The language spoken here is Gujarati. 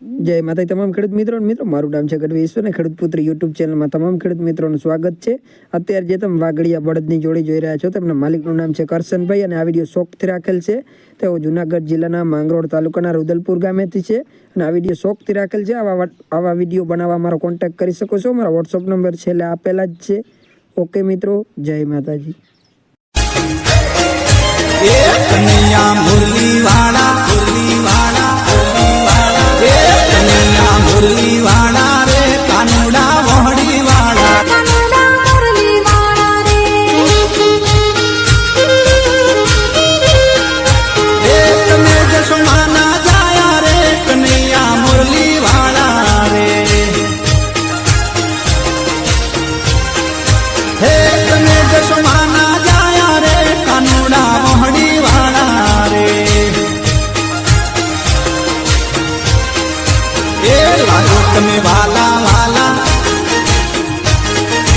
જય માતા તમામ ખેડૂત મિત્રો મિત્રો, મારું નામ છે ગઢવી ઈશ્વર અને ખેડૂત પુત્ર યુટ્યુબ ચેનલમાં તમામ ખેડૂત મિત્રોનું સ્વાગત છે. અત્યારે જે તમે વાગડિયા બળદની જોડી જોઈ રહ્યા છો, તેમના માલિકનું નામ છે કરશનભાઈ અને આ વીડિયો શોખથી રાખેલ છે. તેઓ જુનાગઢ જિલ્લાના માંગરોળ તાલુકાના રુદલપુર ગામેથી છે અને આ વીડિયો શોખથી રાખેલ છે. આવા આવા વીડિયો બનાવવા મારો કોન્ટેક કરી શકો છો. મારા વોટ્સઅપ નંબર છેલ્લે આપેલા જ છે. ઓકે મિત્રો, જય માતાજી. में वाला